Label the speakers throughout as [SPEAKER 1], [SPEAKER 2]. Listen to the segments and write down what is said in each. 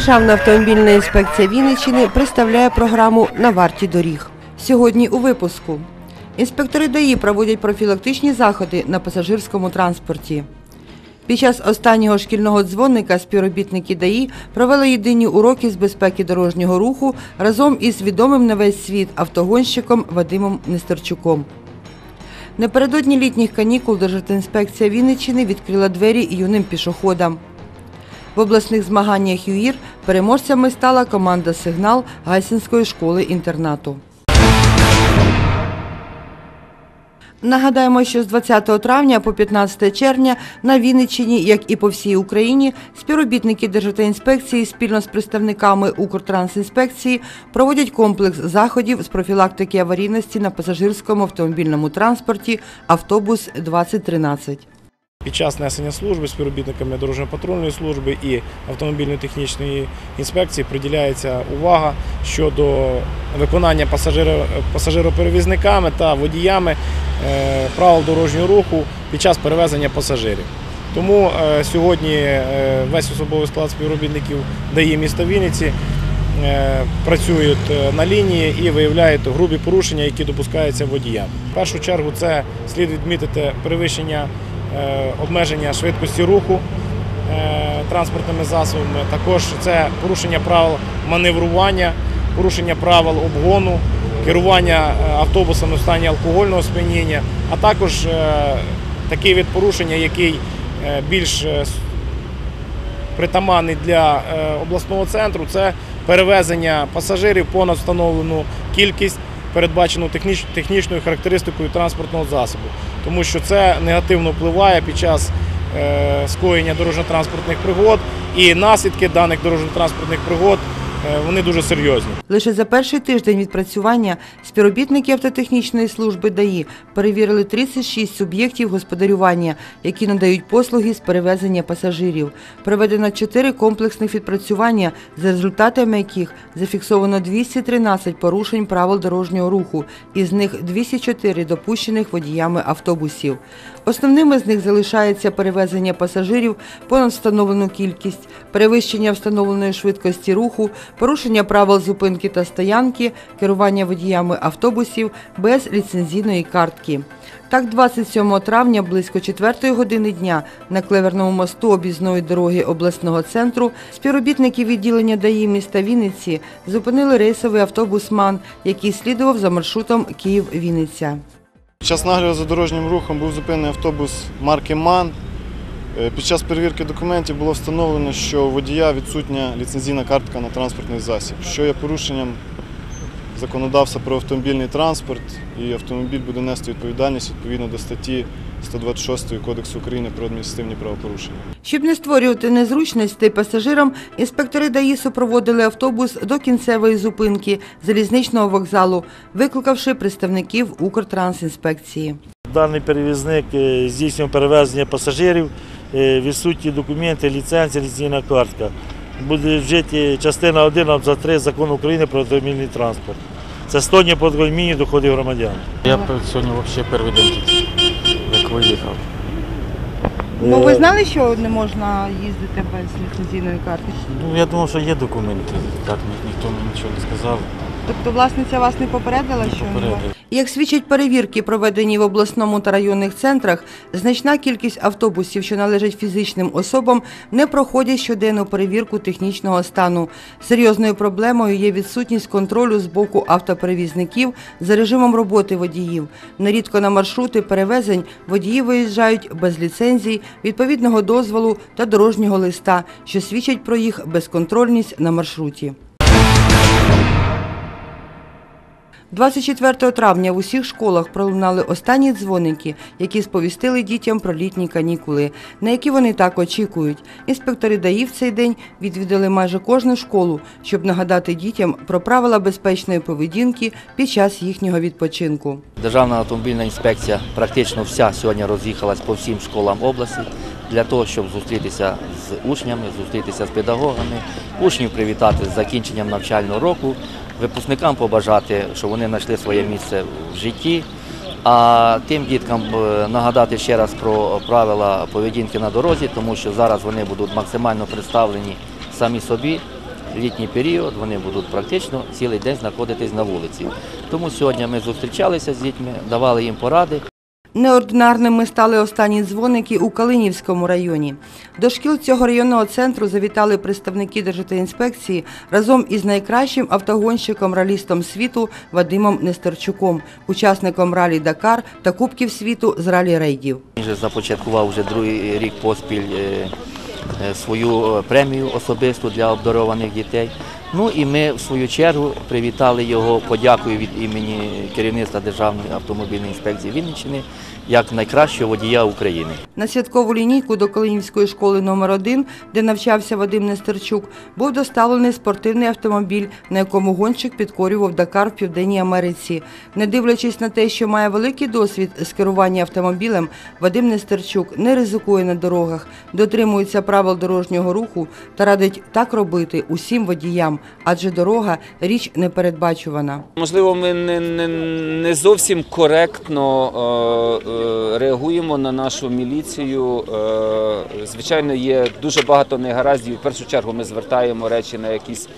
[SPEAKER 1] Державна автомобільна інспекція Вінниччини представляє програму на варті доріг. Сьогодні у випуску інспектори ДАІ проводять профілактичні заходи на пасажирському транспорті. Під час останнього шкільного дзвоника співробітники ДАІ провели єдині уроки з безпеки дорожнього руху разом із відомим на весь світ автогонщиком Вадимом Нестерчуком. Напередодні літніх канікул Державтоінспекція Вінниччини відкрила двері юним пішоходам. В обласних змаганнях ЮІР переможцями стала команда Сигнал Гайсинської школи-інтернату. Нагадаємо, що з 20 травня по 15 червня на Вінниччині, як і по всій Україні, співробітники Державтоінспекції спільно з представниками Укртрансінспекції проводять комплекс заходів з профілактики аварійності на пасажирському автомобільному транспорті Автобус 2013.
[SPEAKER 2] Під час несення служби співробітниками дорожньо-патрульної служби і автомобільно-технічної інспекції приділяється увага щодо виконання пасажироперевізниками та водіями е, правил дорожнього руху під час перевезення пасажирів. Тому е, сьогодні е, весь особовий склад співробітників ДАІ міста Вінниці працюють на лінії і виявляють грубі порушення, які допускаються водіям. В першу чергу це слід відмітити перевищення обмеження швидкості руху е, транспортними засобами. Також це порушення правил маневрування, порушення правил обгону, керування е, автобусами в стані алкогольного сп'яніння, а також е, такий вид порушення, який е, більш е, притаманний для е, обласного центру, це перевезення пасажирів понад встановлену кількість, передбачену техніч- технічною характеристикою транспортного засобу, тому що це негативно впливає під час е, скоєння дорожньо-транспортних пригод, і наслідки даних дорожньо-транспортних пригод вони дуже серйозні.
[SPEAKER 1] Лише за перший тиждень відпрацювання співробітники автотехнічної служби ДАІ перевірили 36 суб'єктів господарювання, які надають послуги з перевезення пасажирів. Проведено 4 комплексних відпрацювання, за результатами яких зафіксовано 213 порушень правил дорожнього руху, із них 204 допущених водіями автобусів. Основними з них залишається перевезення пасажирів понад встановлену кількість, перевищення встановленої швидкості руху, порушення правил зупинки та стоянки, керування водіями автобусів без ліцензійної картки. Так, 27 травня близько 4 години дня на Клеверному мосту об'їзної дороги обласного центру співробітники відділення ДАІ міста Вінниці зупинили рейсовий автобус МАН, який слідував за маршрутом Київ-Вінниця.
[SPEAKER 3] Під час нагляду за дорожнім рухом був зупинений автобус марки МАН. Е, Під час перевірки документів було встановлено, що у водія відсутня ліцензійна картка на транспортний засіб, що є порушенням законодавства про автомобільний транспорт, і автомобіль буде нести відповідальність відповідно до статті 126 Кодексу України про адміністративні правопорушення.
[SPEAKER 1] Щоб не створювати незручностей пасажирам, інспектори ДАІ супроводили автобус до кінцевої зупинки залізничного вокзалу, викликавши представників Укртрансінспекції.
[SPEAKER 4] Даний перевізник е, здійснює перевезення пасажирів, е, відсутні документи, ліцензія, ліцензійна картка. Буде вжиті частина 1 абзац 3 закону України про автомобільний транспорт. Це стоння по міні доходів громадян.
[SPEAKER 5] Я сьогодні взагалі перший день тут, як виїхав.
[SPEAKER 1] Ну ви
[SPEAKER 4] Е,
[SPEAKER 1] знали, що не можна їздити без ліцензійної картки?
[SPEAKER 5] Ну, я думав, що є документи. Так, ніхто мені нічого не сказав.
[SPEAKER 1] Тобто власниця вас не попередила, що
[SPEAKER 5] Попередив.
[SPEAKER 1] Як свідчать перевірки, проведені в обласному та районних центрах, значна кількість автобусів, що належать фізичним особам, не проходять щоденну перевірку технічного стану. Серйозною проблемою є відсутність контролю з боку автоперевізників за режимом роботи водіїв. Нерідко на маршрути перевезень водії виїжджають без ліцензій, відповідного дозволу та дорожнього листа, що свідчать про їх безконтрольність на маршруті. 24 травня в усіх школах пролунали останні дзвоники, які сповістили дітям про літні канікули, на які вони так очікують. Інспектори ДАІ в цей день відвідали майже кожну школу, щоб нагадати дітям про правила безпечної поведінки під час їхнього відпочинку.
[SPEAKER 6] Державна автомобільна інспекція практично вся сьогодні роз'їхалась по всім школам області для того, щоб зустрітися з учнями, зустрітися з педагогами, учнів привітати з закінченням навчального року, випускникам побажати, щоб вони знайшли своє місце в житті. А тим діткам е, нагадати ще раз про правила поведінки на дорозі, тому що зараз вони будуть максимально представлені самі собі, літній період вони будуть практично цілий день знаходитись на вулиці. Тому сьогодні ми зустрічалися з дітьми, давали їм поради.
[SPEAKER 1] Неординарними стали останні дзвоники у Калинівському районі. До шкіл цього районного центру завітали представники Державтоінспекції разом із найкращим автогонщиком ралістом світу Вадимом Нестерчуком, учасником ралі Дакар та Кубків світу з ралі рейдів.
[SPEAKER 6] Він же започаткував вже другий рік поспіль е, е, свою е, премію особисту для обдарованих дітей. Ну і ми в свою чергу привітали його подякою від імені керівництва Державної автомобільної інспекції Вінниччини як найкращого водія України.
[SPEAKER 1] На святкову лінійку до Калинівської школи номер 1 де навчався Вадим Нестерчук, був доставлений спортивний автомобіль, на якому гонщик підкорював Дакар в Південній Америці. Не дивлячись на те, що має великий досвід з керування автомобілем, Вадим Нестерчук не ризикує на дорогах, дотримується правил дорожнього руху та радить так робити усім водіям, адже дорога річ непередбачувана.
[SPEAKER 7] Можливо, ми не, не, не зовсім коректно е, е, реагуємо на нашу міліцію. Е, звичайно, є дуже багато негараздів. В першу чергу ми звертаємо речі на якісь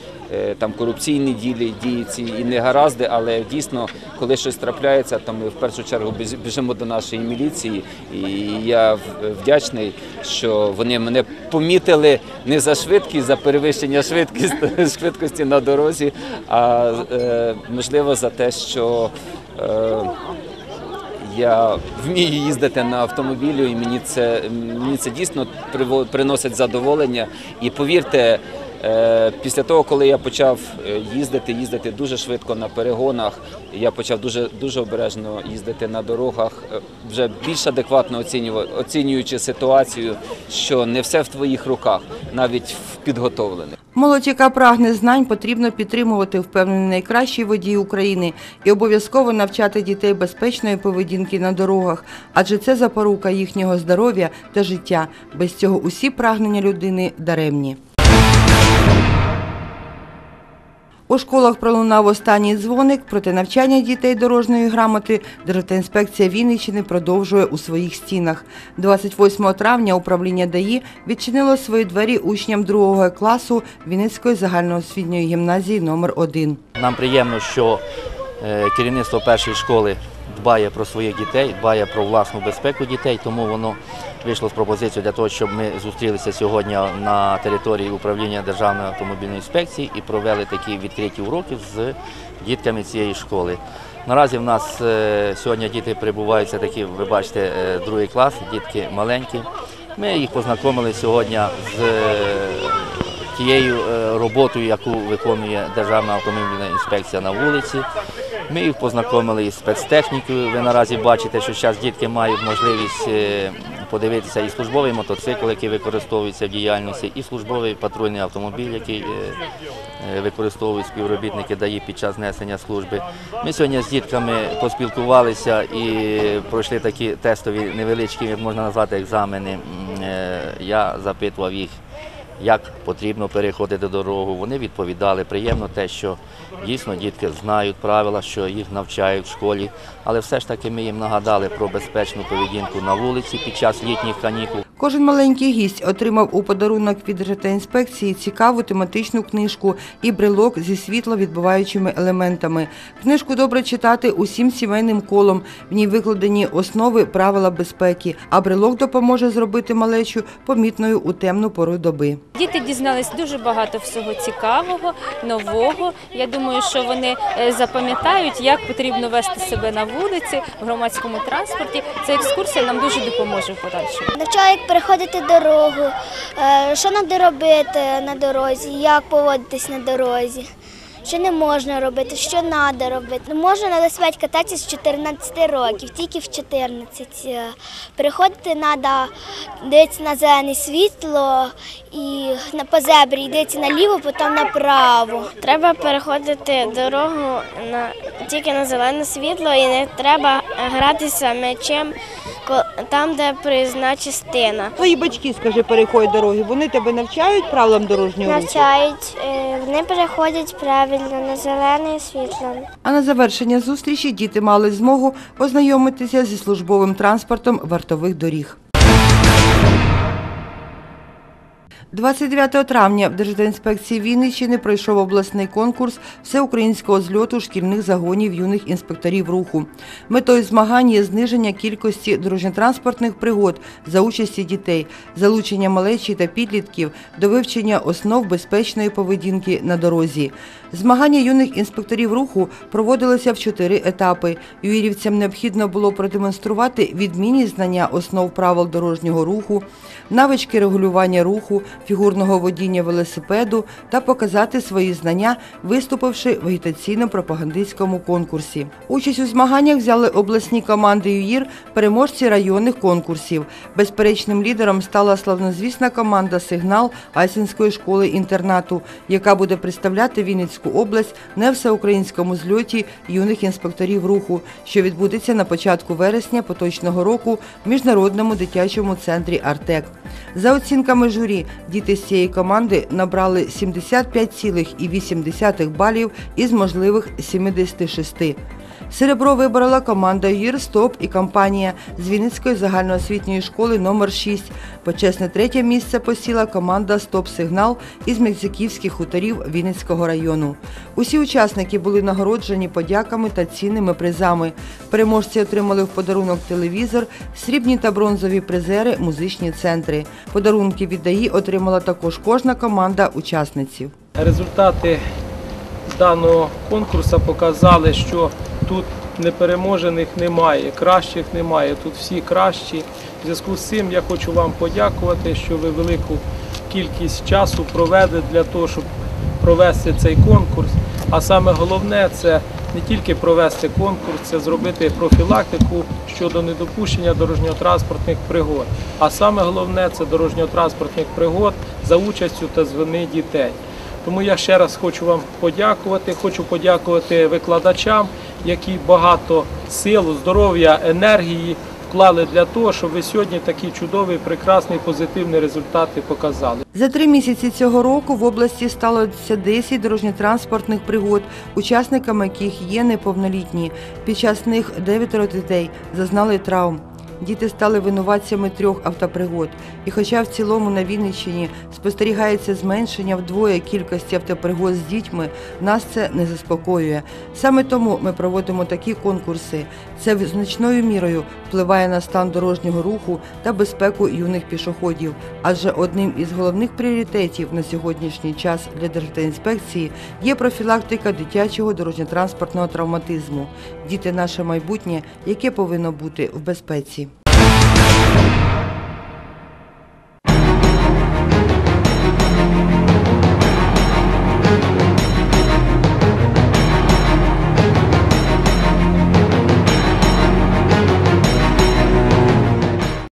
[SPEAKER 7] там корупційні дії, дії ці і негаразди, але дійсно, коли щось трапляється, то ми в першу чергу біжимо до нашої міліції. І я вдячний, що вони мене помітили не за швидкість, за перевищення швидкості, швидкості на дорозі, а е, можливо за те, що е, я вмію їздити на автомобілі, і мені це, мені це дійсно приносить задоволення. І повірте, е, після того, коли я почав е, їздити, їздити дуже швидко на перегонах, я почав дуже, дуже обережно їздити на дорогах, е, вже більш адекватно оцінюючи ситуацію, що не все в твоїх руках, навіть в підготовлених.
[SPEAKER 1] Молодь, яка прагне знань, потрібно підтримувати впевнений найкращий водій України і обов'язково навчати дітей безпечної поведінки на дорогах, адже це запорука їхнього здоров'я та життя. Без цього усі прагнення людини даремні. У школах пролунав останній дзвоник, проте навчання дітей дорожньої грамоти Державтоінспекція Вінниччини продовжує у своїх стінах. 28 травня управління ДАІ відчинило свої двері учням другого класу Вінницької загальноосвітньої гімназії номер 1
[SPEAKER 6] Нам приємно, що е, керівництво першої школи дбає про своїх дітей, дбає про власну безпеку дітей, тому воно вийшло з пропозицією для того, щоб ми зустрілися сьогодні на території управління Державної автомобільної інспекції і провели такі відкриті уроки з дітками цієї школи. Наразі в нас е, сьогодні діти перебувають все таки, ви бачите, е, другий клас, дітки маленькі. Ми їх познайомили сьогодні з е, тією роботою, яку виконує Державна автомобільна інспекція на вулиці. Ми їх познайомили із спецтехнікою. Ви наразі бачите, що зараз дітки мають можливість е, подивитися і службовий мотоцикл, який використовується в діяльності, і службовий патрульний автомобіль, який е, е, використовують співробітники ДАІ під час несення служби. Ми сьогодні з дітками поспілкувалися і пройшли такі тестові невеличкі, як можна назвати, екзамени. Я запитував їх як потрібно переходити дорогу. Вони відповідали. Приємно те, що дійсно дітки знають правила, що їх навчають в школі, але все ж таки ми їм нагадали про безпечну поведінку на вулиці під час літніх канікул.
[SPEAKER 1] Кожен маленький гість отримав у подарунок від Державтоінспекції цікаву тематичну книжку і брелок зі світловідбиваючими елементами. Книжку добре читати усім сімейним колом. В ній викладені основи правила безпеки, а брелок допоможе зробити малечу помітною у темну пору доби.
[SPEAKER 8] Діти дізнались дуже багато всього цікавого, нового. Я думаю, що вони е, запам'ятають, як потрібно вести себе на вулиці, в громадському транспорті. Ця екскурсія нам дуже допоможе в подальшому.
[SPEAKER 9] Навчаю, як переходити дорогу, е, що треба робити на дорозі, як поводитись на дорозі, що не можна робити, що треба робити. Можна на велосипеді кататися з 14 років, тільки в 14. Е, Переходити треба дивитися на зелене світло і по зебрі, дивитися наліво, потім направо.
[SPEAKER 10] Треба переходити дорогу на тільки на зелене світло і не треба гратися м'ячем там, де проїзна частина.
[SPEAKER 1] Твої батьки, скажи, переходять дороги. Вони тебе навчають правилам дорожнього
[SPEAKER 10] Навчають, е, вони переходять правильно на зелене світло.
[SPEAKER 1] А на завершення зустрічі діти мали змогу познайомитися зі службовим транспортом вартових доріг. 29 травня в Держінспекції Вінниччини пройшов обласний конкурс всеукраїнського зльоту шкільних загонів юних інспекторів руху. Метою змагань є зниження кількості дорожньо-транспортних пригод за участі дітей, залучення малечі та підлітків до вивчення основ безпечної поведінки на дорозі. Змагання юних інспекторів руху проводилися в чотири етапи. Юрівцям необхідно було продемонструвати відмінні знання основ правил дорожнього руху, навички регулювання руху, фігурного водіння велосипеду та показати свої знання, виступивши в агітаційно-пропагандистському конкурсі. Участь у змаганнях взяли обласні команди ЮїР, переможці районних конкурсів. Безперечним лідером стала славнозвісна команда Сигнал Айсенської школи інтернату, яка буде представляти Вінницьку область на всеукраїнському зльоті юних інспекторів руху, що відбудеться на початку вересня поточного року в міжнародному дитячому центрі Артек. За оцінками журі, діти з цієї команди набрали 75,8 балів із можливих 76. Серебро виборола команда ЮР «Стоп» і компанія з Вінницької загальноосвітньої школи номер 6 Почесне третє місце посіла команда «Стоп Сигнал» із Мексиківських хуторів Вінницького району. Усі учасники були нагороджені подяками та цінними призами. Переможці отримали в подарунок телевізор, срібні та бронзові призери, музичні центри. Подарунки від ДАІ отримала також кожна команда учасниців.
[SPEAKER 11] Результати даного конкурсу показали, що тут непереможених немає, кращих немає. Тут всі кращі. В зв'язку з цим я хочу вам подякувати, що ви велику кількість часу провели для того, щоб провести цей конкурс. А саме головне це не тільки провести конкурс, це зробити профілактику щодо недопущення дорожньо-транспортних пригод. А саме головне це дорожньо-транспортних пригод за участю та з вини дітей. Тому я ще раз хочу вам подякувати. Хочу подякувати викладачам, які багато сил, здоров'я, енергії вклали для того, щоб ви сьогодні такі чудові, прекрасні, позитивні результати показали.
[SPEAKER 1] За три місяці цього року в області сталося 10 дорожньо-транспортних пригод, учасниками яких є неповнолітні. Під час них дев'ятеро дітей зазнали травм. Діти стали винуватцями трьох автопригод. І хоча в цілому на Вінниччині спостерігається зменшення вдвоє кількості автопригод з дітьми, нас це не заспокоює. Саме тому ми проводимо такі конкурси. Це значною мірою впливає на стан дорожнього руху та безпеку юних пішоходів. Адже одним із головних пріоритетів на сьогоднішній час для Державтоінспекції є профілактика дитячого дорожньо-транспортного травматизму. Діти наше майбутнє, яке повинно бути в безпеці.